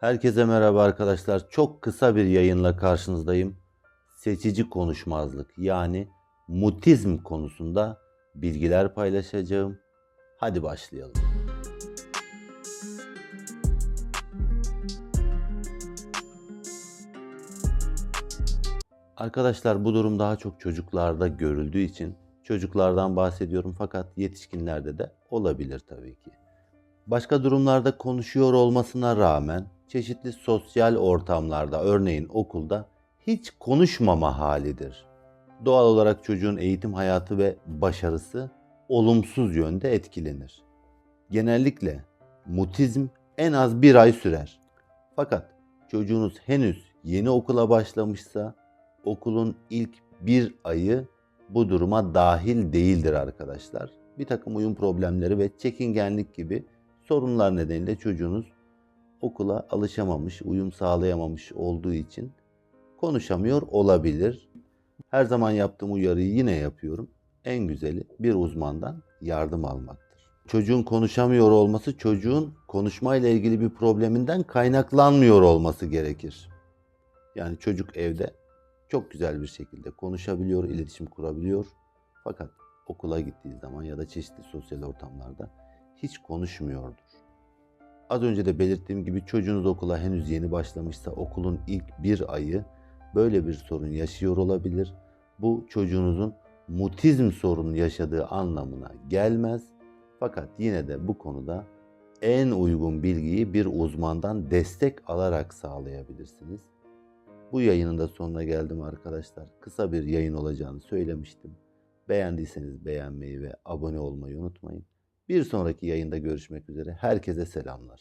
Herkese merhaba arkadaşlar. Çok kısa bir yayınla karşınızdayım. Seçici konuşmazlık yani mutizm konusunda bilgiler paylaşacağım. Hadi başlayalım. Arkadaşlar bu durum daha çok çocuklarda görüldüğü için çocuklardan bahsediyorum fakat yetişkinlerde de olabilir tabii ki. Başka durumlarda konuşuyor olmasına rağmen çeşitli sosyal ortamlarda örneğin okulda hiç konuşmama halidir. Doğal olarak çocuğun eğitim hayatı ve başarısı olumsuz yönde etkilenir. Genellikle mutizm en az bir ay sürer. Fakat çocuğunuz henüz yeni okula başlamışsa okulun ilk bir ayı bu duruma dahil değildir arkadaşlar. Bir takım uyum problemleri ve çekingenlik gibi sorunlar nedeniyle çocuğunuz okula alışamamış, uyum sağlayamamış olduğu için konuşamıyor olabilir. Her zaman yaptığım uyarıyı yine yapıyorum. En güzeli bir uzmandan yardım almaktır. Çocuğun konuşamıyor olması çocuğun konuşmayla ilgili bir probleminden kaynaklanmıyor olması gerekir. Yani çocuk evde çok güzel bir şekilde konuşabiliyor, iletişim kurabiliyor. Fakat okula gittiği zaman ya da çeşitli sosyal ortamlarda hiç konuşmuyordur. Az önce de belirttiğim gibi çocuğunuz okula henüz yeni başlamışsa okulun ilk bir ayı böyle bir sorun yaşıyor olabilir. Bu çocuğunuzun mutizm sorunu yaşadığı anlamına gelmez. Fakat yine de bu konuda en uygun bilgiyi bir uzmandan destek alarak sağlayabilirsiniz. Bu yayının da sonuna geldim arkadaşlar. Kısa bir yayın olacağını söylemiştim. Beğendiyseniz beğenmeyi ve abone olmayı unutmayın. Bir sonraki yayında görüşmek üzere. Herkese selamlar.